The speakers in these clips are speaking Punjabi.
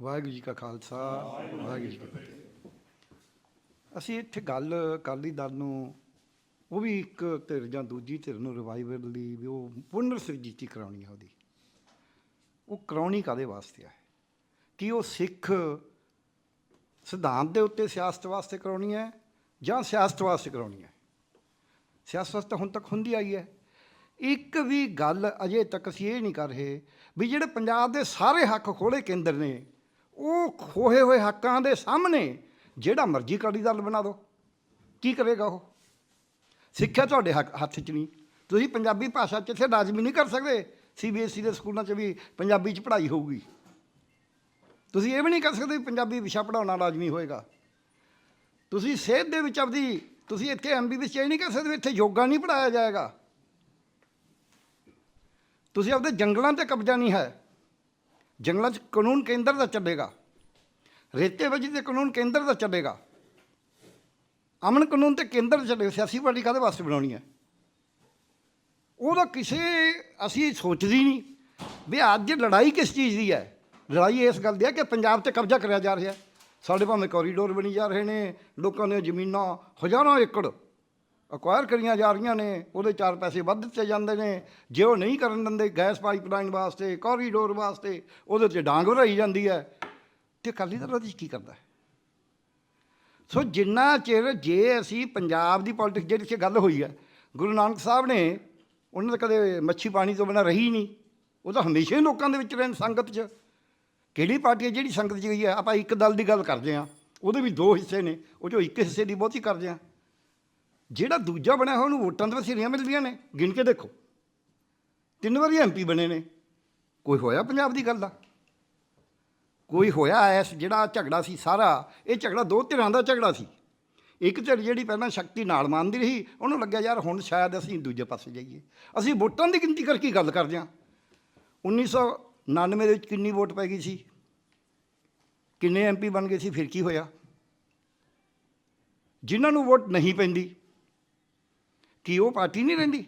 ਵਾਹਿਗੁਰੂ ਜੀ ਕਾ ਖਾਲਸਾ, ਵਾਹਿਗੁਰੂ ਜੀ ਕੀ ਫਤਿਹ। ਅਸੀਂ ਇੱਥੇ ਗੱਲ ਅਕਾਲੀ ਦਲ ਨੂੰ, ਉਹ ਵੀ ਇੱਕ ਧਿਰ ਜਾਂ ਦੂਜੀ ਧਿਰ ਨੂੰ ਰਿਵਾਈਵਲ ਲਈ ਵੀ ਉਹ ਪੁਨਰ ਸਿਰਜੀਤੀ ਕਰਾਉਣੀ ਹੈ ਉਹਦੀ। ਉਹ ਕਰਾਉਣੀ ਕਾਦੇ ਵਾਸਤੇ ਹੈ ਕਿ ਉਹ ਸਿੱਖ ਸਿਧਾਂਤ ਦੇ ਉੱਤੇ ਸਿਆਸਤ ਵਾਸਤੇ ਕਰਾਉਣੀ ਹੈ ਜਾਂ ਸਿਆਸਤ ਵਾਸਤੇ ਕਰਾਉਣੀ ਹੈ ਸਿਆਸਤ ਵਾਸਤੇ ਹੁਣ ਤੱਕ ਹੁੰਦੀ ਆਈ ਹੈ। ਇੱਕ ਵੀ ਗੱਲ ਅਜੇ ਤੱਕ ਅਸੀਂ ਇਹ ਨਹੀਂ ਕਰ ਰਹੇ ਵੀ ਜਿਹੜੇ ਪੰਜਾਬ ਦੇ ਸਾਰੇ ਹੱਕ ਖੋਲੇ ਕੇਂਦਰ ਨੇ, ਉਹ ਖੋਹੇ ਹੋਏ ਹੱਕਾਂ ਦੇ ਸਾਹਮਣੇ ਜਿਹੜਾ ਮਰਜ਼ੀ ਅਕਾਲੀ ਦਲ ਬਣਾ ਦਿਓ ਕੀ ਕਰੇਗਾ ਉਹ? ਸਿੱਖਿਆ ਤੁਹਾਡੇ ਹੱਕ- ਹੱਥ 'ਚ ਨਹੀਂ। ਤੁਸੀਂ ਪੰਜਾਬੀ ਭਾਸ਼ਾ 'ਚ ਇੱਥੇ ਲਾਜ਼ਮੀ ਨਹੀਂ ਕਰ ਸਕਦੇ। ਸੀਬੀਐਸਈ ਦੇ ਸਕੂਲਾਂ 'ਚ ਵੀ ਪੰਜਾਬੀ 'ਚ ਪੜ੍ਹਾਈ ਹੋਊਗੀ। ਤੁਸੀਂ ਇਹ ਵੀ ਨਹੀਂ ਕਰ ਸਕਦੇ ਵੀ ਪੰਜਾਬੀ ਵਿਸ਼ਾ ਪੜਾਉਣਾ ਲਾਜ਼ਮੀ ਹੋਏਗਾ। ਤੁਸੀਂ ਸਿਹਤ ਦੇ ਵਿੱਚ ਆਪਦੀ ਤੁਸੀਂ ਇੱਥੇ ਐਮਬੀ ਵਿੱਚ ਇਹ ਨਹੀਂ ਕਰ ਸਕਦੇ ਇੱਥੇ ਯੋਗਾ ਨਹੀਂ ਪੜਾਇਆ ਜਾਏਗਾ। ਤੁਸੀਂ ਆਪਦੇ ਜੰਗਲਾਂ ਤੇ ਕਬਜ਼ਾ ਨਹੀਂ ਹੈ। ਜੰਗਲਾਂ 'ਚ ਕਾਨੂੰਨ ਕੇਂਦਰ ਦਾ ਚੱਲੇਗਾ। ਰੇਤੇਬਾਜ਼ੀ ਤੇ ਕਾਨੂੰਨ ਕੇਂਦਰ ਦਾ ਚੱਲੇਗਾ। ਅਮਨ ਕਾਨੂੰਨ ਤੇ ਕੇਂਦਰ ਦਾ ਚੱਲੇਗਾ ਸਿਆਸੀ ਪਾਰਟੀ ਕਾਹਦੇ ਵਾਸਤੇ ਬਣਾਉਣੀ ਹੈ? ਉਹਦਾ ਕਿਸੇ, ਅਸੀਂ ਸੋਚਦੀ ਨਹੀਂ ਵੀ ਅੱਜ ਲੜਾਈ ਕਿਸ ਚੀਜ਼ ਦੀ ਹੈ? ਲੜਾਈ ਇਸ ਗੱਲ ਦੀ ਹੈ ਕਿ ਪੰਜਾਬ ਤੇ ਕਬਜ਼ਾ ਕਰਿਆ ਜਾ ਰਿਹਾ ਸਾਡੇ ਭਾਵੇਂ ਕੋਰੀਡੋਰ ਬਣੀ ਜਾ ਰਹੇ ਨੇ, ਲੋਕਾਂ ਦੀਆਂ ਜ਼ਮੀਨਾਂ, ਹਜ਼ਾਰਾਂ ਏਕੜ ਅਕਵਾਇਰ ਕਰੀਆਂ ਜਾ ਰਹੀਆਂ ਨੇ, ਉਹਦੇ ਚਾਰ ਪੈਸੇ ਵੱਧ ਦਿੱਤੇ ਜਾਂਦੇ ਨੇ। ਜੇ ਉਹ ਨਹੀਂ ਕਰਨ ਦਿੰਦੇ ਗੈਸ ਪਾਈਪਲਾਈਨ ਵਾਸਤੇ ਕੋਰੀਡੋਰ ਵਾਸਤੇ, ਉਹਦੇ 'ਤੇ ਡਾਂਗ ਭਰਾਈ ਜਾਂਦੀ ਹੈ। ਤੇ ਅਕਾਲੀ ਦਲ ਉਹਦੇ 'ਚ ਕੀ ਕਰਦਾ ਸੋ ਜਿੰਨਾ ਚਿਰ ਜੇ ਅਸੀਂ ਪੰਜਾਬ ਦੀ ਪੋਲਿਟਿਕਸ ਜਿਹੜੀ 'ਚ ਗੱਲ ਹੋਈ ਹੈ, ਗੁਰੂ ਨਾਨਕ ਸਾਹਿਬ ਨੇ, ਉਹਨਾਂ ਦਾ ਕਦੇ ਮੱਛੀ ਪਾਣੀ ਤੋਂ ਬਿਨਾਂ ਰਹੀ ਨਹੀਂ। ਉਹ ਤਾਂ ਹਮੇਸ਼ਾ ਹੀ ਲੋਕਾਂ ਦੇ ਵਿੱਚ ਰਹਿਣ ਸੰਗਤ 'ਚ। ਕਿਹੜੀ ਪਾਰਟੀ ਹੈ ਜਿਹੜੀ ਸੰਗਤ 'ਚ ਗਈ ਹੈ? ਆਪਾਂ ਇੱਕ ਦਲ ਦੀ ਗੱਲ ਕਰਦੇ ਹਾਂ। ਉਹਦੇ ਵੀ ਦੋ ਹਿੱਸੇ ਨੇ। ਉਹ ਜੋ ਇੱਕ ਹਿੱਸੇ ਦੀ ਬਹੁਤੀ ਕਰਦੇ ਹਾਂ। ਜਿਹੜਾ ਦੂਜਾ ਬਣਿਆ ਹੋਇਆ, ਉਹਨੂੰ ਵੋਟਾਂ ਤਾਂ ਵਸੀਰੀਆਂ ਮਿਲਦੀਆਂ ਨੇ। ਗਿਣ ਕੇ ਦੇਖੋ। ਤਿੰਨ ਵਾਰੀ ਐਮਪੀ ਬਣੇ ਨੇ। ਕੋਈ ਹੋਇਆ ਪੰਜਾਬ ਦੀ ਗੱਲ ਦਾ? ਕੋਈ ਹੋਇਆ ਐਸ ਜਿਹੜਾ ਝਗੜਾ ਸੀ ਸਾਰਾ? ਇਹ ਝਗੜਾ ਦੋ ਧਿਰਾਂ ਦਾ ਝਗੜਾ ਸੀ। ਇੱਕ ਧਿਰ ਜਿਹੜੀ ਪਹਿਲਾਂ ਸ਼ਕਤੀ ਨਾਲ ਮੰਨਦੀ ਰਹੀ, ਉਹਨੂੰ ਲੱਗਿਆ, ਯਾਰ ਹੁਣ ਸ਼ਾਇਦ ਅਸੀਂ ਦੂਜੇ ਪਾਸੇ ਜਾਈਏ। ਅਸੀਂ ਵੋਟਾਂ ਦੀ ਗਿਣਤੀ ਕਰਕੇ ਗੱਲ ਕਰਦੇ ਹਾਂ। 1999 ਦੇ ਵਿੱਚ ਕਿੰਨੀ ਵੋਟ ਪੈ ਗਈ ਸੀ? ਕਿੰਨੇ ਐਮਪੀ ਬਣ ਗਏ ਸੀ? ਫਿਰ ਕੀ ਹੋਇਆ? ਜਿਨ੍ਹਾਂ ਨੂੰ ਵੋਟ ਨਹੀਂ ਪੈਂਦੀ ਕੀ ਉਹ ਪਾਰਟੀ ਨਹੀਂ ਰਹਿੰਦੀ?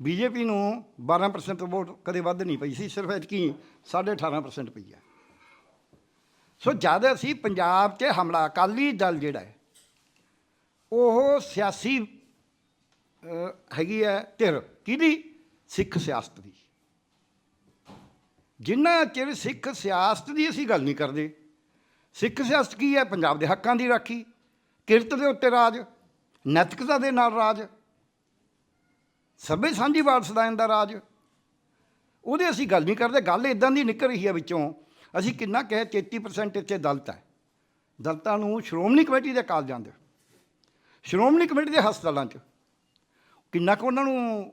ਬੀਜੇਪੀ ਨੂੰ 12% ਵੋਟ ਕਦੇ ਵੱਧ ਨਹੀਂ ਪਈ ਸੀ, ਸਿਰਫ ਐਤਕੀ 18.5% ਪਈ ਹੈ। ਸੋ ਜਦ ਅਸੀਂ ਪੰਜਾਬ 'ਤੇ ਹਮਲਾ, ਅਕਾਲੀ ਦਲ ਜਿਹੜਾ ਹੈ, ਉਹ ਸਿਆਸੀ ਹੈਗੀ ਹੈ ਧਿਰ, ਕਿਹਦੀ? ਸਿੱਖ ਸਿਆਸਤ ਦੀ। ਜਿੰਨਾ ਚਿਰ ਸਿੱਖ ਸਿਆਸਤ ਦੀ ਅਸੀਂ ਗੱਲ ਨਹੀਂ ਕਰਦੇ, ਸਿੱਖ ਸਿਆਸਤ ਕੀ ਹੈ? ਪੰਜਾਬ ਦੇ ਹੱਕਾਂ ਦੀ ਰਾਖੀ, ਕਿਰਤ ਦੇ ਉੱਤੇ ਰਾਜ ਨੈਤਿਕਤਾ ਦੇ ਨਾਲ ਰਾਜ। ਸਭੇ ਸਾਂਝੀ ਵਾਰਸਦਾਇਨ ਦਾ ਰਾਜ। ਉਹਦੇ ਅਸੀਂ ਗੱਲ ਨਹੀਂ ਕਰਦੇ, ਗੱਲ ਇਦਾਂ ਦੀ ਨਿਕਲ ਰਹੀ ਹੈ ਵਿੱਚੋਂ, ਅਸੀਂ ਕਿੰਨਾ ਕਹੇ 33% ਇੱਥੇ ਦਲਤ ਹੈ। ਦਲਤਾਂ ਨੂੰ ਸ਼੍ਰੋਮਣੀ ਕਮੇਟੀ ਦੇ ਕਾਲਜਾਂ ਦੇ ਸ਼੍ਰੋਮਣੀ ਕਮੇਟੀ ਦੇ ਹਸਪਤਾਲਾਂ 'ਚ। ਕਿੰਨਾ ਕੁ ਉਹਨਾਂ ਨੂੰ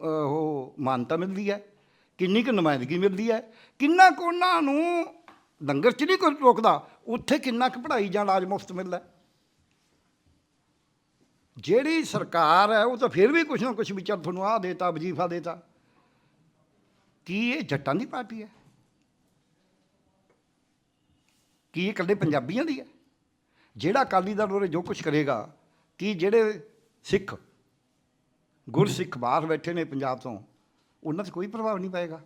ਉਹ ਮਾਨਤਾ ਮਿਲਦੀ ਹੈ, ਕਿੰਨੀ ਕੁ ਨੁਮਾਇੰਦਗੀ ਮਿਲਦੀ ਹੈ, ਕਿੰਨਾ ਕੁ ਉਹਨਾਂ ਨੂੰ ਲੰਗਰ 'ਚ ਨਹੀਂ ਕੋਈ ਰੋਕਦਾ, ਉੱਥੇ ਕਿੰਨਾ ਕੁ ਪੜ੍ਹਾਈ ਜਾਂ ਇਲਾਜ ਮੁਫਤ ਮਿਲਦਾ ਜਿਹੜੀ ਸਰਕਾਰ ਹੈ, ਉਹ ਤਾਂ ਫਿਰ ਵੀ ਕੁਛ ਨਾ ਕੁਛ ਵੀ ਤੁਹਾਨੂੰ ਆਹ ਦੇਤਾ, ਵਜੀਫਾ ਦੇਤਾ। ਕੀ ਇਹ ਜੱਟਾਂ ਦੀ ਪਾਰਟੀ ਹੈ? ਕੀ ਇਹ ਇਕੱਲੇ ਪੰਜਾਬੀਆਂ ਦੀ ਹੈ? ਜਿਹੜਾ ਅਕਾਲੀ ਦਲ ਉਰੇ ਜੋ ਕੁਛ ਕਰੇਗਾ, ਕੀ ਜਿਹੜੇ ਸਿੱਖ, ਗੁਰਸਿੱਖ ਬਾਹਰ ਬੈਠੇ ਨੇ ਪੰਜਾਬ ਤੋਂ, ਉਹਨਾਂ 'ਤੇ ਕੋਈ ਪ੍ਰਭਾਵ ਨਹੀਂ ਪਏਗਾ?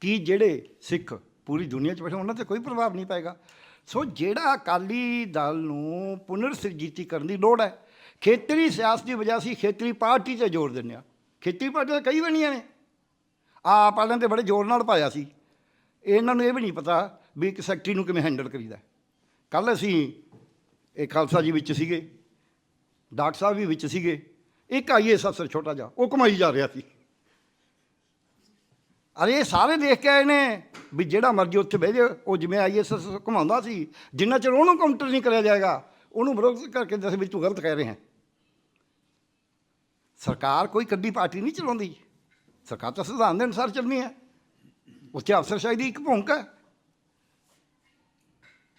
ਕੀ ਜਿਹੜੇ ਸਿੱਖ ਪੂਰੀ ਦੁਨੀਆ 'ਚ ਬੈਠੇ, ਉਹਨਾਂ 'ਤੇ ਕੋਈ ਪ੍ਰਭਾਵ ਨਹੀਂ ਪਏਗਾ? ਸੋ ਜਿਹੜਾ ਅਕਾਲੀ ਦਲ ਨੂੰ ਪੁਨਰ ਸਿਰਜੀਤੀ ਕਰਨ ਦੀ ਲੋੜ ਹੈ, ਖੇਤਰੀ ਸਿਆਸਤ ਦੀ ਵਜ੍ਹਾ ਸੀ ਖੇਤਰੀ ਪਾਰਟੀ 'ਤੇ ਜ਼ੋਰ ਦਿੰਦੇ ਆ ਖੇਤਰੀ ਪਾਰਟੀ ਤਾਂ ਕਈ ਬਣੀਆਂ ਨੇ। ਆਪ ਵਾਲਿਆਂ ਤੇ ਬੜੇ ਜ਼ੋਰ ਨਾਲ ਪਾਇਆ ਸੀ। ਇਹਨਾਂ ਨੂੰ ਇਹ ਵੀ ਨਹੀਂ ਪਤਾ ਵੀ ਇੱਕ ਸੈਕਟਰੀ ਨੂੰ ਕਿਵੇਂ ਹੈਂਡਲ ਕਰੀਦਾ ਕੱਲ ਅਸੀਂ ਇਹ ਖਾਲਸਾ ਜੀ ਵਿੱਚ ਸੀਗੇ, ਡਾਕਟਰ ਸਾਹਿਬ ਵੀ ਵਿੱਚ ਸੀਗੇ। ਇੱਕ ਆਈਏਐਸ ਅਫਸਰ ਛੋਟਾ ਜਿਹਾ, ਉਹ ਕਮਾਈ ਜਾ ਰਿਹਾ ਸੀ। ਅਰੇ ਇਹ ਸਾਰੇ ਦੇਖ ਕੇ ਆਏ ਨੇ ਵੀ ਜਿਹੜਾ ਮਰਜ਼ੀ ਉੱਥੇ ਬਹਿ ਜਾ ਉਹ ਜਿਵੇਂ ਆਈਐਸ ਘੁਮਾਉਂਦਾ ਸੀ, ਜਿੰਨਾ ਚਿਰ ਉਹਨੂੰ ਕਾਊਂਟਰ ਨਹੀਂ ਕਰਿਆ ਜਾਏਗਾ, ਉਹਨੂੰ ਵਿਰੋਧ ਕਰਕੇ ਦੱਸ ਵੀ ਤੂੰ ਗਲਤ ਕਹਿ ਰਿਹਾ ਸਰਕਾਰ ਕੋਈ ਕੱਡੀ ਪਾਰਟੀ ਨਹੀਂ ਚਲਾਉਂਦੀ। ਸਰਕਾਰ ਤਾਂ ਸੰਵਿਧਾਨ ਦੇ ਅਨੁਸਾਰ ਚੱਲਣੀ ਹੈ। ਉੱਥੇ ਅਫਸਰਸ਼ਾਹੀ ਦੀ ਇੱਕ ਭੂਮਿਕਾ ਹੈ।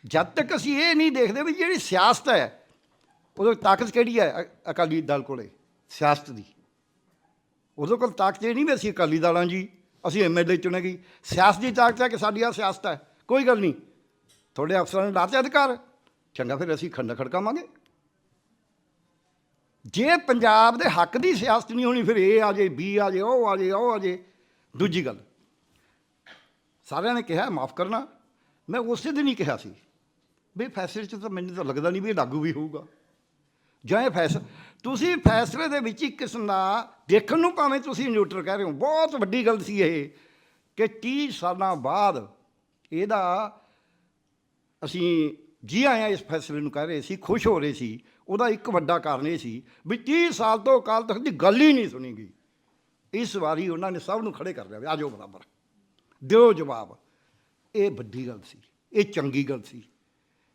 ਜਦ ਤੱਕ ਅਸੀਂ ਇਹ ਨਹੀਂ ਦੇਖਦੇ ਵੀ ਜਿਹੜੀ ਸਿਆਸਤ ਹੈ, ਉਹਦੇ ਤਾਕਤ ਕਿਹੜੀ ਹੈ ਅਕਾਲੀ ਦਲ ਕੋਲੇ? ਸਿਆਸਤ ਦੀ। ਉਹਦੇ ਕੋਲ ਤਾਕਤ ਇਹ ਨਹੀਂ ਵੀ ਅਸੀਂ ਅਕਾਲੀ ਦਲਾਂ ਜੀ। ਅਸੀਂ ਐਮਐਲਏ ਚੁਣੇਗੀ। ਸਿਆਸਤ ਦੀ ਤਾਕਤ ਹੈ ਕਿ ਸਾਡੀ ਆ ਸਿਆਸਤ ਹੈ। ਕੋਈ ਗੱਲ ਨਹੀਂ। ਤੁਹਾਡੇ ਅਫਸਰਾਂ ਨੇ ਲਾਤੇ ਅਧਿਕਾਰ। ਚੰਗਾ, ਫਿਰ ਅਸੀਂ ਖੰਡ ਖੜਕਾਵਾਂਗੇ। ਜੇ ਪੰਜਾਬ ਦੇ ਹੱਕ ਦੀ ਸਿਆਸਤ ਨਹੀਂ ਹੋਣੀ, ਫਿਰ ਇਹ ਆ ਜੇ ਬੀ ਆ ਜੇ, ਉਹ ਆ ਜੇ, ਉਹ ਆ ਜੇ। ਦੂਜੀ ਗੱਲ। ਸਾਰਿਆਂ ਨੇ ਕਿਹਾ, ਮਾਫ ਕਰਨਾ। ਮੈਂ ਉਸੇ ਦਿਨ ਹੀ ਕਿਹਾ ਸੀ। ਵੀ ਫੈਸਲੇ 'ਚ ਤਾਂ ਮੈਨੂੰ ਤਾਂ ਲੱਗਦਾ ਨਹੀਂ ਵੀ ਇਹ ਲਾਗੂ ਵੀ ਹੋਊਗਾ। ਜਾਂ ਇਹ ਫੈਸਲਾ ਤੁਸੀਂ ਫੈਸਲੇ ਦੇ ਵਿੱਚ ਇੱਕ ਕਿਸਮ ਦਾ ਦੇਖਣ ਨੂੰ ਭਾਵੇਂ ਤੁਸੀਂ ਨਿਊਟਰ ਕਹਿ ਰਹੇ ਹੋ, ਬਹੁਤ ਵੱਡੀ ਗੱਲ ਸੀ ਇਹ ਕਿ 30 ਸਾਲਾਂ ਬਾਅਦ ਇਹਦਾ ਅਸੀਂ ਜੀ ਆਇਆਂ ਇਸ ਫੈਸਲੇ ਨੂੰ ਕਹਿ ਰਹੇ ਸੀ, ਖੁਸ਼ ਹੋ ਰਹੇ ਸੀ। ਉਹਦਾ ਇੱਕ ਵੱਡਾ ਕਾਰਨ ਇਹ ਸੀ ਵੀ 30 ਸਾਲ ਤੋਂ ਅਕਾਲ ਤਖਤ ਦੀ ਗੱਲ ਹੀ ਨਹੀਂ ਸੁਣੀ ਗਈ। ਇਸ ਵਾਰੀ ਉਹਨਾਂ ਨੇ ਸਭ ਨੂੰ ਖੜੇ ਕਰ ਲਿਆ ਵੀ ਆ ਜਾਓ ਬਰਾਬਰ। ਦਿਓ ਜਵਾਬ। ਇਹ ਵੱਡੀ ਗੱਲ ਸੀ, ਇਹ ਚੰਗੀ ਗੱਲ ਸੀ।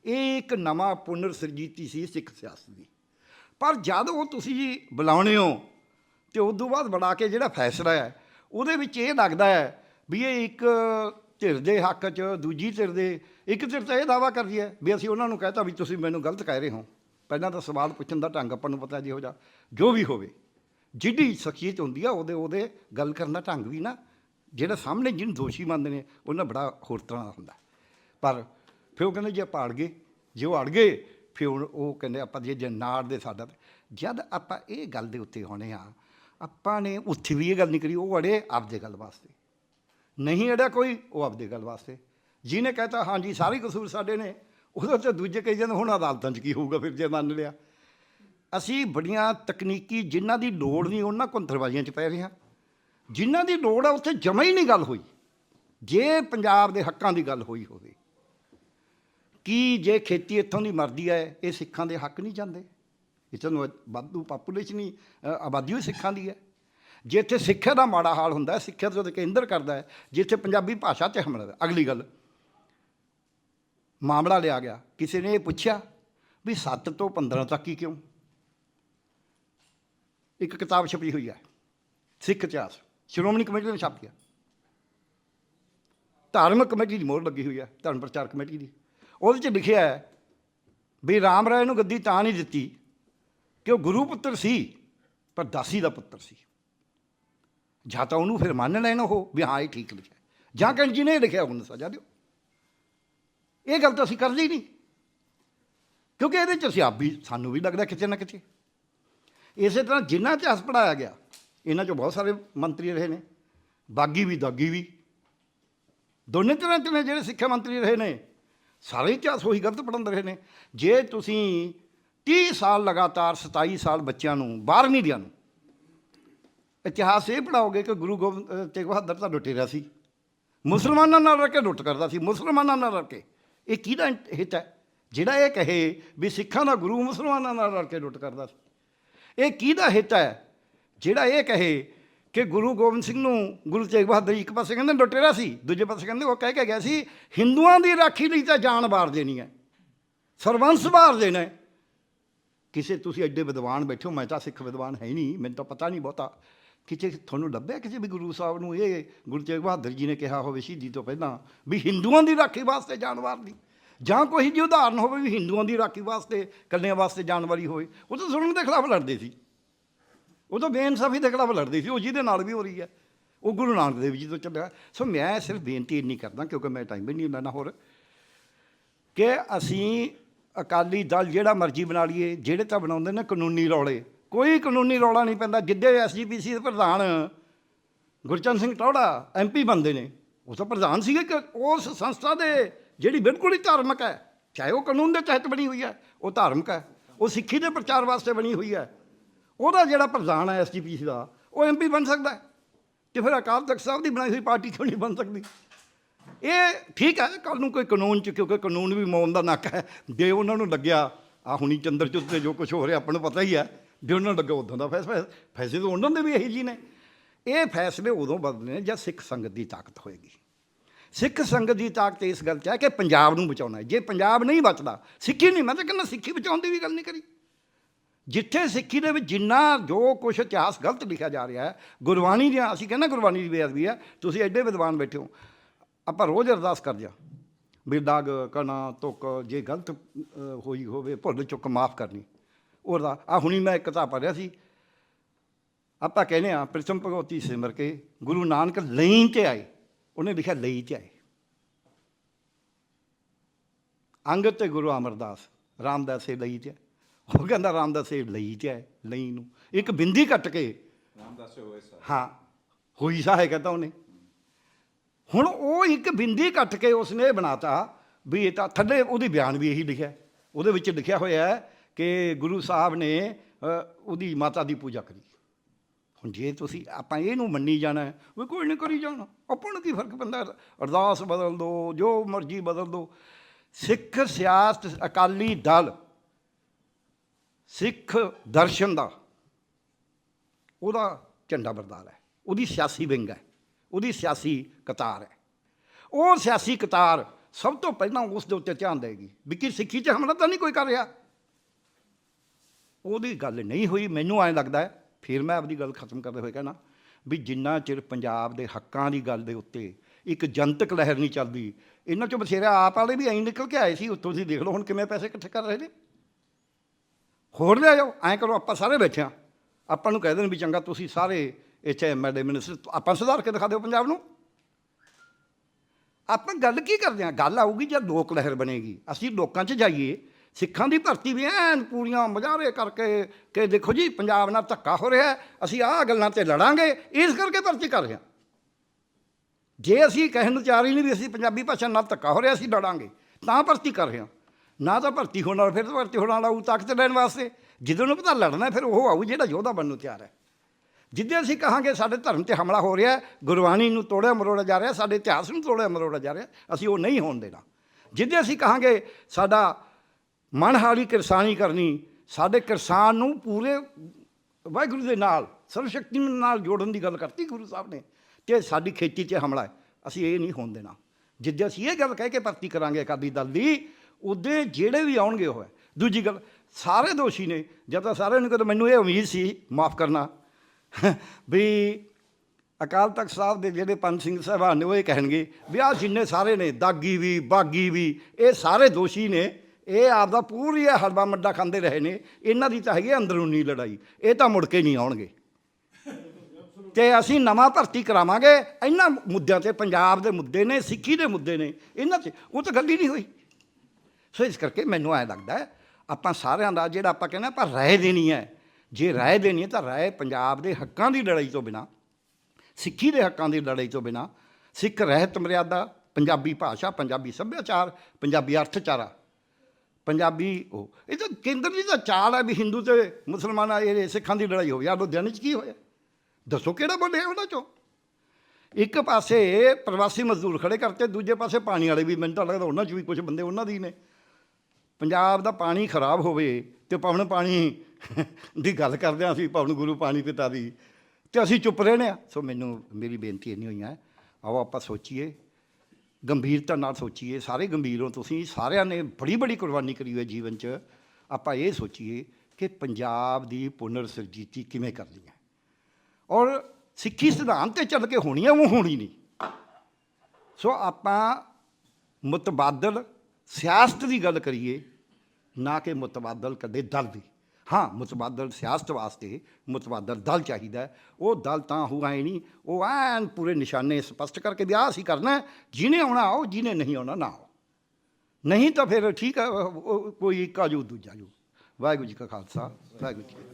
ਇਹ ਇੱਕ ਨਵਾਂ ਪੁਨਰ ਸਰਜੀਤੀ ਸੀ ਸਿੱਖ ਸਿਆਸਤ ਦੀ। ਪਰ ਜਦ ਉਹ ਤੁਸੀਂ ਬੁਲਾਉਣੇ ਹੋ ਤੇ ਉਸ ਤੋਂ ਬਾਅਦ ਬਣਾ ਕੇ ਜਿਹੜਾ ਫੈਸਲਾ ਹੈ, ਉਹਦੇ ਵਿੱਚ ਇਹ ਲੱਗਦਾ ਹੈ ਵੀ ਇਹ ਇੱਕ ਧਿਰ ਦੇ ਹੱਕ 'ਚ, ਦੂਜੀ ਧਿਰ ਦੇ, ਇੱਕ ਧਿਰ ਤਾਂ ਇਹ ਦਾਵਾ ਕਰਦੀ ਹੈ ਵੀ ਅਸੀਂ ਉਹਨਾਂ ਨੂੰ ਕਹਤਾ ਵੀ ਤੁਸੀਂ ਮੈਨੂੰ ਗਲਤ ਕਹਿ ਰਹੇ ਹੋ। ਪਹਿਲਾਂ ਤਾਂ ਸਵਾਲ ਪੁੱਛਣ ਦਾ ਢੰਗ ਆਪਾਂ ਨੂੰ ਪਤਾ ਜਿਹੋ ਜਿਹਾ, ਜੋ ਵੀ ਹੋਵੇ, ਜਿੱਡੀ ਸ਼ਖਸੀਅਤ ਹੁੰਦੀ ਆ, ਉਹਦੇ ਉਹਦੇ ਗੱਲ ਕਰਨ ਦਾ ਢੰਗ ਵੀ ਨਾ, ਜਿਹੜਾ ਸਾਹਮਣੇ ਜਿਹਨੂੰ ਦੋਸ਼ੀ ਮੰਨਦੇ ਨੇ, ਉਹਨਾਂ ਬੜਾ ਹੋਰ ਤਰ੍ਹਾਂ ਦਾ ਹੁੰਦਾ। ਪਰ ਫਿਰ ਉਹ ਕਹਿੰਦੇ ਜੇ ਆਪਾਂ ਅੜ ਗਏ, ਜੇ ਉਹ ਅੜ ਗਏ ਫਿਰ ਉਹ- ਉਹ ਕਹਿੰਦੇ ਆਪਾਂ ਜੇ ਜੇ ਦੇ ਸਾਡਾ ਜਦ ਆਪਾਂ ਇਹ ਗੱਲ ਦੇ ਉੱਤੇ ਹੋਣੇ ਆ, ਆਪਾਂ ਨੇ ਉੱਥੇ ਵੀ ਇਹ ਗੱਲ ਨਹੀਂ ਕਰੀ, ਉਹ ਅੜੇ ਆਪਦੇ ਗੱਲ ਵਾਸਤੇ। ਨਹੀਂ ਅੜਿਆ ਕੋਈ, ਉਹ ਆਪਦੇ ਗੱਲ ਵਾਸਤੇ। ਜਿਹਨੇ ਕਹਤਾ, ਹਾਂਜੀ, ਸਾਰੇ ਕਸੂਰ ਸਾਡੇ ਨੇ, ਉਹਦੇ ਤੇ ਦੂਜੇ ਕਹੀ ਜਾਂਦੇ, ਹੁਣ ਅਦਾਲਤਾਂ 'ਚ ਕੀ ਹੋਊਗਾ ਫਿਰ ਜੇ ਮੰਨ ਲਿਆ। ਅਸੀਂ ਬੜੀਆਂ ਤਕਨੀਕੀ, ਜਿਨ੍ਹਾਂ ਦੀ ਲੋੜ ਨਹੀਂ, ਉਹਨਾਂ ਕੁੰਤਰਬਾਜ਼ੀਆਂ 'ਚ ਪੈ ਰਹੇ ਹਾਂ। ਜਿਨ੍ਹਾਂ ਦੀ ਲੋੜ ਆ, ਉੱਥੇ ਜਮਾ ਹੀ ਨਹੀਂ ਗੱਲ ਹੋਈ। ਜੇ ਪੰਜਾਬ ਦੇ ਹੱਕਾਂ ਦੀ ਗੱਲ ਹੋਈ ਹੋਵੇ ਕੀ ਜੇ ਖੇਤੀ ਇੱਥੋਂ ਦੀ ਮਰਦੀ ਹੈ, ਇਹ ਸਿੱਖਾਂ ਦੇ ਹੱਕ ਨਹੀਂ ਜਾਂਦੇ। ਇੱਥੇ ਨੂੰ ਵਾਧੂ ਪਾਪੂਲੇਸ਼ਨ ਹੀ ਆਬਾਦੀ ਹੋਈ ਸਿੱਖਾਂ ਦੀ ਹੈ। ਜੇ ਇੱਥੇ ਸਿੱਖਿਆ ਦਾ ਮਾੜਾ ਹਾਲ ਹੁੰਦਾ ਸਿੱਖਿਆ 'ਤੇ ਕੇਂਦਰ ਕਰਦਾ ਹੈ, ਜਿੱਥੇ ਪੰਜਾਬੀ ਭਾਸ਼ਾ ਤੇ ਹਮਲਾ ਅਗਲੀ ਗੱਲ, ਮਾਮਲਾ ਲਿਆ ਗਿਆ। ਕਿਸੇ ਨੇ ਇਹ ਪੁੱਛਿਆ ਵੀ 7 ਤੋਂ 15 ਤੱਕ ਹੀ ਕਿਉਂ? ਇੱਕ ਕਿਤਾਬ ਛਪੀ ਹੋਈ ਹੈ, ਸਿੱਖ ਇਤਿਹਾਸ। ਸ਼੍ਰੋਮਣੀ ਕਮੇਟੀ ਨੇ ਛਾਪੀ ਹੈ। ਧਾਰਮਿਕ ਕਮੇਟੀ ਦੀ ਮੋਹਰ ਲੱਗੀ ਹੋਈ ਹੈ, ਧਰਮ ਪ੍ਰਚਾਰ ਕਮੇਟੀ ਦੀ। ਉਹਦੇ 'ਚ ਲਿਖਿਆ ਹੈ ਵੀ ਰਾਮ ਰਾਏ ਨੂੰ ਗੱਦੀ ਤਾਂ ਨਹੀਂ ਦਿੱਤੀ ਕਿ ਉਹ ਗੁਰੂ ਪੁੱਤਰ ਸੀ, ਪਰ ਦਾਸੀ ਦਾ ਪੁੱਤਰ ਸੀ। ਜਾਂ ਤਾਂ ਉਹਨੂੰ ਫਿਰ ਮੰਨ ਲੈਣ ਉਹ ਵੀ ਹਾਂ, ਇਹ ਠੀਕ ਲਿਖਿਆ ਜਾਂ ਕਿ ਜਿਹਨੇ ਲਿਖਿਆ ਉਹਨੂੰ ਸਜ਼ਾ ਦਿਓ। ਇਹ ਗੱਲ ਤਾਂ ਅਸੀਂ ਕਰਦੇ ਹੀ ਨਹੀਂ। ਕਿਉਂਕਿ ਇਹਦੇ 'ਚ ਅਸੀਂ ਆਪ ਵੀ ਸਾਨੂੰ ਵੀ ਲੱਗਦਾ ਕਿਤੇ ਨਾ ਕਿਤੇ। ਇਸੇ ਤਰ੍ਹਾਂ ਜਿੰਨਾ ਇਤਿਹਾਸ ਪੜਾਇਆ ਗਿਆ, ਇਹਨਾਂ 'ਚੋਂ ਬਹੁਤ ਸਾਰੇ ਮੰਤਰੀ ਰਹੇ ਨੇ, ਬਾਗੀ ਵੀ, ਦਾਗੀ ਵੀ। ਦੋਨੇ ਤਰ੍ਹਾਂ ਦੇ ਨੇ ਜਿਹੜੇ ਸਿੱਖਿਆ ਮੰਤਰੀ ਰਹੇ ਨੇ ਸਾਰੇ ਇਤਿਹਾਸ ਉਹੀ ਗਲਤ ਪੜ੍ਹਾਉਂਦੇ ਰਹੇ ਨੇ। ਜੇ ਤੁਸੀਂ 30 ਸਾਲ ਲਗਾਤਾਰ 27 ਸਾਲ ਬੱਚਿਆਂ ਨੂੰ 12ਵੀਂ ਦਿਆਂ ਨੂੰ ਇਤਿਹਾਸ ਇਹ ਪੜਾਓਗੇ ਕਿ ਗੁਰੂ ਗੋਬਿੰਦ ਤੇਗ ਬਹਾਦਰ ਤਾਂ ਲੁਟੇਰਾ ਸੀ। ਮੁਸਲਮਾਨਾਂ ਨਾਲ ਰਲ ਕੇ ਲੁੱਟ ਕਰਦਾ ਸੀ, ਮੁਸਲਮਾਨਾਂ ਨਾਲ ਰਲ ਕੇ। ਇਹ ਕਿਹਦਾ ਹਿੱਤ ਹੈ? ਜਿਹੜਾ ਇਹ ਕਹੇ ਵੀ ਸਿੱਖਾਂ ਦਾ ਗੁਰੂ ਮੁਸਲਮਾਨਾਂ ਨਾਲ ਰਲ ਕੇ ਲੁੱਟ ਕਰਦਾ ਸੀ। ਇਹ ਕਿਹਦਾ ਹਿੱਤ ਹੈ? ਜਿਹੜਾ ਇਹ ਕਹੇ ਕਿ ਗੁਰੂ ਗੋਬਿੰਦ ਸਿੰਘ ਨੂੰ ਗੁਰੂ ਤੇਗ ਬਹਾਦਰ ਜੀ ਇੱਕ ਪਾਸੇ ਕਹਿੰਦੇ ਲੁਟੇਰਾ ਸੀ, ਦੂਜੇ ਪਾਸੇ ਕਹਿੰਦੇ ਉਹ ਕਹਿ ਕੇ ਗਿਆ ਸੀ, ਹਿੰਦੂਆਂ ਦੀ ਰਾਖੀ ਲਈ ਤਾਂ ਜਾਨ ਵਾਰ ਦੇਣੀ ਹੈ, ਸਰਵੰਸ ਵਾਰ ਦੇਣਾ ਕਿਸੇ ਤੁਸੀਂ ਐਡੇ ਵਿਦਵਾਨ ਬੈਠੇ ਹੋ, ਮੈਂ ਤਾਂ ਸਿੱਖ ਵਿਦਵਾਨ ਹੈ ਹੀ ਨਹੀਂ, ਮੈਨੂੰ ਤਾਂ ਪਤਾ ਨਹੀਂ ਬਹੁਤਾ। ਕਿਤੇ ਤੁਹਾਨੂੰ ਲੱਭਿਆ ਕਿਸੇ ਵੀ ਗੁਰੂ ਸਾਹਿਬ ਨੂੰ ਇਹ ਗੁਰੂ ਤੇਗ ਬਹਾਦਰ ਜੀ ਨੇ ਕਿਹਾ ਹੋਵੇ ਸ਼ਹੀਦੀ ਤੋਂ ਪਹਿਲਾਂ ਵੀ ਹਿੰਦੂਆਂ ਦੀ ਰਾਖੀ ਵਾਸਤੇ ਜਾਨਵਰ ਦੀ? ਜਾਂ ਕੋਈ ਜਿਹੀ ਉਦਾਹਰਨ ਹੋਵੇ ਵੀ ਹਿੰਦੂਆਂ ਦੀ ਰਾਖੀ ਵਾਸਤੇ, ਕੱਲਿਆਂ ਵਾਸਤੇ ਜਾਨਵਰੀ ਹੋਵੇ, ਉਹ ਤਾਂ ਸੁਣਨ ਦੇ ਖਿਲਾਫ ਲੜਦੇ ਸੀ। ਉਹ ਤਾਂ ਬੇਇਨਸਾਫੀ ਦੇ ਖਿਲਾਫ ਲੜਦੀ ਸੀ, ਉਹ ਜਿਹਦੇ ਨਾਲ ਵੀ ਹੋ ਰਹੀ ਹੈ। ਉਹ ਗੁਰੂ ਨਾਨਕ ਦੇਵ ਜੀ ਤੋਂ ਚੱਲਿਆ। ਸੋ ਮੈਂ ਸਿਰਫ ਬੇਨਤੀ ਇੰਨੀ ਕਰਦਾ ਕਿਉਂਕਿ ਮੈਂ ਟਾਈਮ ਵੀ ਨਹੀਂ ਲੈਣਾ ਹੋਰ, ਕਿ ਅਸੀਂ ਅਕਾਲੀ ਦਲ ਜਿਹੜਾ ਮਰਜ਼ੀ ਬਣਾ ਲਈਏ, ਜਿਹੜੇ ਤਾਂ ਬਣਾਉਂਦੇ ਨੇ ਕਾਨੂੰਨੀ ਰੌਲੇ। ਕੋਈ ਕਾਨੂੰਨੀ ਰੌਲਾ ਨਹੀਂ ਪੈਂਦਾ। ਜਿੱਦੇ ਐਸਜੀਪੀਸੀ ਦੇ ਪ੍ਰਧਾਨ ਗੁਰਚਰਨ ਸਿੰਘ ਟੌੜਾ ਐਮਪੀ ਬੰਦੇ ਨੇ, ਉਹ ਤਾਂ ਪ੍ਰਧਾਨ ਸੀਗੇ ਕਿ ਉਸ ਸੰਸਥਾ ਦੇ ਜਿਹੜੀ ਬਿਲਕੁਲ ਹੀ ਧਾਰਮਿਕ ਹੈ, ਚਾਹੇ ਉਹ ਕਾਨੂੰਨ ਦੇ ਤਹਿਤ ਬਣੀ ਹੋਈ ਹੈ, ਉਹ ਧਾਰਮਿਕ ਹੈ। ਉਹ ਸਿੱਖੀ ਦੇ ਪ੍ਰਚਾਰ ਵਾਸਤੇ ਬਣੀ ਹੋਈ ਹੈ। ਉਹਦਾ ਜਿਹੜਾ ਪ੍ਰਧਾਨ ਹੈ ਐਸਜੀਪੀਸੀ ਦਾ, ਉਹ ਐਮਪੀ ਬਣ ਸਕਦਾ ਹੈ। ਤੇ ਫਿਰ ਅਕਾਲ ਤਖਤ ਸਾਹਿਬ ਦੀ ਬਣਾਈ ਹੋਈ ਪਾਰਟੀ ਕਿਉਂ ਨਹੀਂ ਬਣ ਸਕਦੀ? ਇਹ ਠੀਕ ਹੈ ਕੱਲ ਨੂੰ ਕੋਈ ਕਾਨੂੰਨ ਚ, ਕਿਉਂਕਿ ਕਾਨੂੰਨ ਵੀ ਮੌਨ ਦਾ ਨੱਕ ਹੈ। ਜੇ ਉਹਨਾਂ ਨੂੰ ਲੱਗਿਆ ਆ ਹੁਣੀ ਚੰਦਰਚੁੱਤ ਤੇ ਜੋ ਕੁਝ ਹੋ ਰਿਹਾ, ਆਪਾਂ ਨੂੰ ਪਤਾ ਹੀ ਹੈ, ਜੇ ਉਹਨਾਂ ਨੂੰ ਲੱਗਾ ਉਦੋਂ ਦਾ ਫੈਸਲਾ ਫੈਸਲੇ ਤਾਂ ਉਹਨਾਂ ਦੇ ਵੀ ਇਹੀ ਜੀ ਨੇ। ਇਹ ਫੈਸਲੇ ਉਦੋਂ ਬਦਲਣੇ ਨੇ ਜਦ ਸਿੱਖ ਸੰਗਤ ਦੀ ਤਾਕਤ ਹੋਏਗੀ। ਸਿੱਖ ਸੰਗਤ ਦੀ ਤਾਕਤ ਇਸ ਗੱਲ 'ਚ ਹੈ ਕਿ ਪੰਜਾਬ ਨੂੰ ਬਚਾਉਣਾ ਹੈ। ਜੇ ਪੰਜਾਬ ਨਹੀਂ ਬਚਦਾ, ਸਿੱਖੀ ਨਹੀਂ, ਮੈਂ ਤਾਂ ਕਹਿੰਦਾ ਸਿੱਖੀ ਬਚਾਉਣ ਦੀ ਵੀ ਗੱਲ ਨਹੀਂ ਕਰੀ। ਜਿੱਥੇ ਸਿੱਖੀ ਦੇ ਵਿੱਚ ਜਿੰਨਾ ਜੋ ਕੁਝ ਇਤਿਹਾਸ ਗਲਤ ਲਿਖਿਆ ਜਾ ਰਿਹਾ ਹੈ, ਗੁਰਬਾਣੀ ਦੀਆਂ, ਅਸੀਂ ਕਹਿੰਦਾ ਗੁਰਬਾਣੀ ਦੀ ਬੇਅਦਬੀ ਹੈ, ਤੁਸੀਂ ਐਡੇ ਵਿਦਵਾਨ ਬੈਠੇ ਹੋ। ਆਪਾਂ ਰੋਜ਼ ਅਰਦਾਸ ਕਰਦੇ ਹਾਂ ਬਿਰਦਾਗ ਕਣਾ ਤੁਕ, ਜੇ ਗਲਤ ਹੋਈ ਹੋਵੇ, ਭੁੱਲ ਚੁੱਕ, ਮਾਫ ਕਰਨੀ। ਉਹਦਾ ਆ ਹੁਣੀ ਮੈਂ ਇੱਕ ਕਿਤਾਬ ਪੜ੍ਹਿਆ ਸੀ। ਆਪਾਂ ਕਹਿੰਦੇ ਆ ਪ੍ਰਿਥਮ ਭਗਵਤੀ ਸਿਮਰ ਕੇ ਗੁਰੂ ਨਾਨਕ ਲਈ ਤੇ ਆਏ। ਉਹਨੇ ਲਿਖਿਆ, ਲਈ ਤੇ ਆਏ। ਅੰਗਦ ਤੇ ਗੁਰੂ ਅਮਰਦਾਸ, ਰਾਮਦਾਸ ਲਈ ਤੇ ਉਹ ਕਹਿੰਦਾ ਰਾਮਦਾਸ ਇਹ ਲਈ ਤੇ ਆਏ ਲਈ ਨੂੰ। ਇੱਕ ਬਿੰਦੀ ਕੱਟ ਕੇ। ਰਾਮਦਾਸ ਹੋਏ ਸਰ ਹਾਂ ਹੋਈ ਸਾ ਹੈ ਕਹਿੰਦਾ ਉਹਨੇ। ਹੁਣ ਉਹ ਇੱਕ ਬਿੰਦੀ ਕੱਟ ਕੇ ਉਸਨੇ ਇਹ ਬਣਾਤਾ ਵੀ ਇਹ ਤਾਂ ਥੱਲੇ ਉਹਦੀ ਬਿਆਨ ਵੀ ਇਹੀ ਲਿਖਿਆ। ਹੈ। ਉਹਦੇ ਵਿੱਚ ਲਿਖਿਆ ਹੋਇਆ ਹੈ ਕਿ ਗੁਰੂ ਸਾਹਿਬ ਨੇ ਉਹਦੀ ਮਾਤਾ ਦੀ ਪੂਜਾ ਕਰੀ। ਹੁਣ ਜੇ ਤੁਸੀਂ ਆਪਾਂ ਇਹਨੂੰ ਮੰਨੀ ਜਾਣਾ ਹੈ, ਵੀ ਕੋਈ ਨਹੀਂ ਕਰੀ ਜਾਣਾ। ਆਪਾਂ ਨੂੰ ਕੀ ਫ਼ਰਕ ਪੈਂਦਾ? ਹੈ? ਅਰਦਾਸ ਬਦਲ ਦੋ ਜੋ ਮਰਜ਼ੀ ਬਦਲ ਦੋ। ਸਿੱਖ ਸਿਆਸਤ ਅਕਾਲੀ ਦਲ ਸਿੱਖ ਦਰਸ਼ਨ ਦਾ ਉਹਦਾ ਝੰਡਾ ਬਰਦਾਰ ਹੈ। ਉਹਦੀ ਸਿਆਸੀ ਵਿੰਗ ਹੈ। ਉਹਦੀ ਸਿਆਸੀ ਕਤਾਰ ਹੈ। ਉਹ ਸਿਆਸੀ ਕਤਾਰ ਸਭ ਤੋਂ ਪਹਿਲਾਂ ਉਸ ਦੇ ਉੱਤੇ ਧਿਆਨ ਦੇਗੀ ਵੀ ਕੀ ਸਿੱਖੀ 'ਚ ਹਮਲਾ ਤਾਂ ਨਹੀਂ ਕੋਈ ਕਰ ਰਿਹਾ। ਉਹਦੀ ਗੱਲ ਨਹੀਂ ਹੋਈ, ਮੈਨੂੰ ਐਂ ਲੱਗਦਾ ਹੈ, ਫਿਰ ਮੈਂ ਆਪਦੀ ਗੱਲ ਖਤਮ ਕਰਦੇ ਹੋਏ ਕਹਿਣਾ ਵੀ ਜਿੰਨਾ ਚਿਰ ਪੰਜਾਬ ਦੇ ਹੱਕਾਂ ਦੀ ਗੱਲ ਦੇ ਉੱਤੇ ਇੱਕ ਜਨਤਕ ਲਹਿਰ ਨਹੀਂ ਚੱਲਦੀ, ਇਹਨਾਂ ਚੋਂ ਬਥੇਰੇ ਆਪ ਵਾਲੇ ਵੀ ਐਂ ਨਿਕਲ ਕੇ ਆਏ ਸੀ, ਉੱਥੋਂ ਤੁਸੀਂ ਦੇਖ ਲਓ ਹੁਣ ਕਿਵੇਂ ਪੈਸੇ ਇਕੱਠੇ ਕਰ ਰਹੇ ਨੇ। ਹੋਰ ਲੈ ਜਾਓ ਐਂ ਕਰੋ, ਆਪਾਂ ਸਾਰੇ ਬੈਠੇ ਹਾਂ ਆਪਾਂ ਨੂੰ ਕਹਿ ਦੇਣ ਵੀ ਚੰਗਾ, ਤੁਸੀਂ ਸਾਰੇ ਇੱਥੇ ਐਮਐਲਏ ਮਿਨਿਸਟਰ ਆਪਾਂ ਸੁਧਾਰ ਕੇ ਦਿਖਾ ਦਿਓ ਪੰਜਾਬ ਨੂੰ। ਆਪਾਂ ਗੱਲ ਕੀ ਕਰਦੇ ਹਾਂ ਗੱਲ ਆਊਗੀ ਜਦ ਲੋਕ ਲਹਿਰ ਬਣੇਗੀ? ਅਸੀਂ ਲੋਕਾਂ 'ਚ ਜਾਈਏ, ਸਿੱਖਾਂ ਦੀ ਭਰਤੀ ਵੀ ਐਨ ਪੂਰੀਆਂ ਮਜ਼ਾਰੇ ਕਰਕੇ ਕਿ ਦੇਖੋ ਜੀ, ਪੰਜਾਬ ਨਾਲ ਧੱਕਾ ਹੋ ਰਿਹਾ ਅਸੀਂ ਆਹ ਗੱਲਾਂ ਤੇ ਲੜਾਂਗੇ, ਇਸ ਕਰਕੇ ਭਰਤੀ ਕਰ ਰਹੇ ਹਾਂ ਜੇ ਅਸੀਂ ਕਹਿਣ ਨੂੰ ਤਿਆਰ ਹੀ ਨਹੀਂ ਵੀ ਅਸੀਂ ਪੰਜਾਬੀ ਭਾਸ਼ਾ ਨਾਲ ਧੱਕਾ ਹੋ ਰਿਹਾ, ਅਸੀਂ ਲੜਾਂਗੇ, ਤਾਂ ਭਰਤੀ ਕਰ ਰਹੇ ਹਾਂ ਨਾ ਤਾਂ ਭਰਤੀ ਹੋਣ ਵਾਲਾ, ਫਿਰ ਤਾਂ ਭਰਤੀ ਹੋਣ ਵਾਲਾ ਆਊ ਤਾਕਤ ਲੈਣ ਵਾਸਤੇ। ਜਦੋਂ ਨੂੰ ਪਤਾ ਲੜਨਾ, ਫਿਰ ਉਹ ਆਊ ਜਿਹੜਾ ਯੋਧਾ ਬਣਨ ਨੂੰ ਤਿਆਰ ਹੈ। ਜਿੱਦੇ ਅਸੀਂ ਕਹਾਂਗੇ ਸਾਡੇ ਧਰਮ ਤੇ ਹਮਲਾ ਹੋ ਰਿਹਾ ਗੁਰਬਾਣੀ ਨੂੰ ਤੋੜਿਆ ਮਰੋੜਿਆ ਜਾ ਰਿਹਾ, ਸਾਡੇ ਇਤਿਹਾਸ ਨੂੰ ਤੋੜਿਆ ਮਰੋੜਿਆ ਜਾ ਰਿਹਾ, ਅਸੀਂ ਉਹ ਨਹੀਂ ਹੋਣ ਦੇਣਾ। ਜਿੱਦੇ ਅਸੀਂ ਕਹਾਂਗੇ ਸਾਡਾ ਮਨਹਾਰੀ ਕਿਰਸਾਨੀ ਕਰਨੀ, ਸਾਡੇ ਕਿਰਸਾਨ ਨੂੰ ਪੂਰੇ ਵਾਹਿਗੁਰੂ ਦੇ ਨਾਲ ਸਰਵ ਸ਼ਕਤੀ ਨਾਲ ਜੋੜਨ ਦੀ ਗੱਲ ਕਰਤੀ ਗੁਰੂ ਸਾਹਿਬ ਨੇ ਤੇ ਸਾਡੀ ਖੇਤੀ 'ਚ ਹਮਲਾ ਹੈ, ਅਸੀਂ ਇਹ ਨਹੀਂ ਹੋਣ ਦੇਣਾ। ਜਿੱਦੇ ਅਸੀਂ ਇਹ ਗੱਲ ਕਹਿ ਕੇ ਭਰਤੀ ਕਰਾਂਗੇ ਅਕਾਲੀ ਦਲ ਦੀ ਉਹਦੇ ਜਿਹੜੇ ਵੀ ਆਉਣਗੇ ਉਹ ਹੈ। ਦੂਜੀ ਗੱਲ, ਸਾਰੇ ਦੋਸ਼ੀ ਨੇ ਜਦ ਤਾਂ ਸਾਰਿਆਂ ਨੂੰ ਕਦੋਂ ਮੈਨੂੰ ਇਹ ਉਮੀਦ ਸੀ, ਮਾਫ ਕਰਨਾ। ਵੀ ਅਕਾਲ ਤਖਤ ਸਾਹਿਬ ਦੇ ਜਿਹੜੇ ਪੰਜ ਸਿੰਘ ਸਾਹਿਬਾਨ ਨੇ, ਉਹ ਇਹ ਕਹਿਣਗੇ ਵੀ ਆਹ ਜਿੰਨੇ ਸਾਰੇ ਨੇ, ਦਾਗੀ ਵੀ, ਬਾਗੀ ਵੀ, ਇਹ ਸਾਰੇ ਦੋਸ਼ੀ ਨੇ, ਇਹ ਆਪਦਾ ਪੂਰੀ ਇਹ ਹਲਵਾ ਮੱਡਾ ਖਾਂਦੇ ਰਹੇ ਨੇ, ਇਹਨਾਂ ਦੀ ਤਾਂ ਹੈਗੀ ਹੈ ਅੰਦਰੂਨੀ ਲੜਾਈ, ਇਹ ਤਾਂ ਮੁੜ ਕੇ ਨਹੀਂ ਆਉਣਗੇ। ਤੇ ਅਸੀਂ ਨਵਾਂ ਭਰਤੀ ਕਰਾਵਾਂਗੇ, ਇਹਨਾਂ ਮੁੱਦਿਆਂ ਤੇ, ਪੰਜਾਬ ਦੇ ਮੁੱਦੇ ਨੇ, ਸਿੱਖੀ ਦੇ ਮੁੱਦੇ ਨੇ, ਇਹਨਾਂ ਤੇ, ਉਹ ਤਾਂ ਗੱਲ ਹੀ ਨਹੀਂ ਹੋਈ। ਸੋ ਇਸ ਕਰਕੇ ਮੈਨੂੰ ਐਂ ਲੱਗਦਾ ਆਪਾਂ ਸਾਰਿਆਂ ਦਾ ਜਿਹੜਾ ਆਪਾਂ ਕਹਿੰਦੇ ਆਪਾਂ ਰਾਏ ਦੇਣੀ ਹੈ। ਜੇ ਰਾਏ ਦੇਣੀ ਹੈ ਤਾਂ ਰਾਏ ਪੰਜਾਬ ਦੇ ਹੱਕਾਂ ਦੀ ਲੜਾਈ ਤੋਂ ਬਿਨਾ, ਸਿੱਖੀ ਦੇ ਹੱਕਾਂ ਦੀ ਲੜਾਈ ਤੋਂ ਬਿਨਾ, ਸਿੱਖ ਰਹਿਤ ਮਰਿਆਦਾ, ਪੰਜਾਬੀ ਭਾਸ਼ਾ, ਪੰਜਾਬੀ ਸੱਭਿਆਚਾਰ, ਪੰਜਾਬੀ ਅਰਥਚਾਰਾ, ਪੰਜਾਬੀ ਉਹ, ਇਹ ਤਾਂ ਕੇਂਦਰ ਦੀ ਤਾਂ ਚਾਲ ਹੈ ਵੀ ਹਿੰਦੂ ਤੇ ਮੁਸਲਮਾਨਾਂ ਇਹ ਸਿੱਖਾਂ ਦੀ ਲੜਾਈ ਹੋਵੇ ਆ ਲੁਧਿਆਣੇ 'ਚ ਕੀ ਹੋਇਆ? ਦੱਸੋ ਕਿਹੜਾ ਬੋਲੇ ਉਹਨਾਂ ਚੋਂ? ਇੱਕ ਪਾਸੇ ਪ੍ਰਵਾਸੀ ਮਜ਼ਦੂਰ ਖੜੇ ਕਰਤੇ ਦੂਜੇ ਪਾਸੇ ਪਾਣੀ ਵਾਲੇ ਵੀ, ਮੈਨੂੰ ਤਾਂ ਲੱਗਦਾ ਉਹਨਾਂ 'ਚ ਵੀ ਕੁਝ ਬੰਦੇ ਉਹਨਾਂ ਦੀ ਨੇ। ਪੰਜਾਬ ਦਾ ਪਾਣੀ ਖਰਾਬ ਹੋਵੇ ਤੇ ਪਵਨ ਪਾਣੀ ਦੀ ਗੱਲ ਕਰਦੇ ਹਾਂ ਅਸੀਂ ਪਵਨ ਗੁਰੂ ਪਾਣੀ ਪਿਤਾ ਦੀ, ਤੇ ਅਸੀਂ ਚੁੱਪ ਰਹਿਣੇ ਆ ਸੋ ਮੈਨੂੰ, ਮੇਰੀ ਬੇਨਤੀ ਇੰਨੀ ਹੋਈ ਹੈ, ਆਓ ਆਪਾਂ ਸੋਚੀਏ, ਗੰਭੀਰਤਾ ਨਾਲ ਸੋਚੀਏ, ਸਾਰੇ ਗੰਭੀਰ ਹੋ ਤੁਸੀਂ, ਸਾਰਿਆਂ ਨੇ ਬੜੀ ਬੜੀ ਕੁਰਬਾਨੀ ਕਰੀ ਹੋਈ ਜੀਵਨ 'ਚ। ਆਪਾਂ ਇਹ ਸੋਚੀਏ ਕਿ ਪੰਜਾਬ ਦੀ ਪੁਨਰ ਸਰਜੀਤੀ ਕਿਵੇਂ ਕਰਨੀ ਹੈ। ਔਰ ਸਿੱਖੀ ਸਿਧਾਂਤ ਤੇ ਚੱਲ ਕੇ ਹੋਣੀ ਹੈ ਉਹ ਹੋਣੀ ਨਹੀਂ। ਸੋ ਆਪਾਂ ਮੁਤਬਾਦਲ ਸਿਆਸਤ ਦੀ ਗੱਲ ਕਰੀਏ, ਨਾ ਕਿ ਮੁਤਬਾਦਲ ਕਦੇ ਦਲ ਦੀ। ਹਾਂ, ਮੁਤਬਾਦਲ ਸਿਆਸਤ ਵਾਸਤੇ ਮੁਤਬਾਦਲ ਦਲ ਚਾਹੀਦਾ ਉਹ ਦਲ ਤਾਂ ਹੋਊਗਾ ਹੀ ਨਹੀਂ। ਉਹ ਐਨ ਪੂਰੇ ਨਿਸ਼ਾਨੇ ਸਪਸ਼ਟ ਕਰਕੇ ਵੀ ਆਹ ਅਸੀਂ ਕਰਨਾ ਜਿਹਨੇ ਆਉਣਾ, ਆਓ। ਜਿਹਨੇ ਨਹੀਂ ਆਉਣਾ, ਨਾ ਆਓ। ਨਹੀਂ ਤਾਂ ਫਿਰ ਠੀਕ ਹੈ, ਉਹ- ਕੋਈ ਇੱਕ ਆ ਦੂਜਾ ਜੂ। ਵਾਹਿਗੁਰੂ ਜੀ ਕਾ ਖਾਲਸਾ, ਵਾਹਿਗੁਰੂ ਜੀ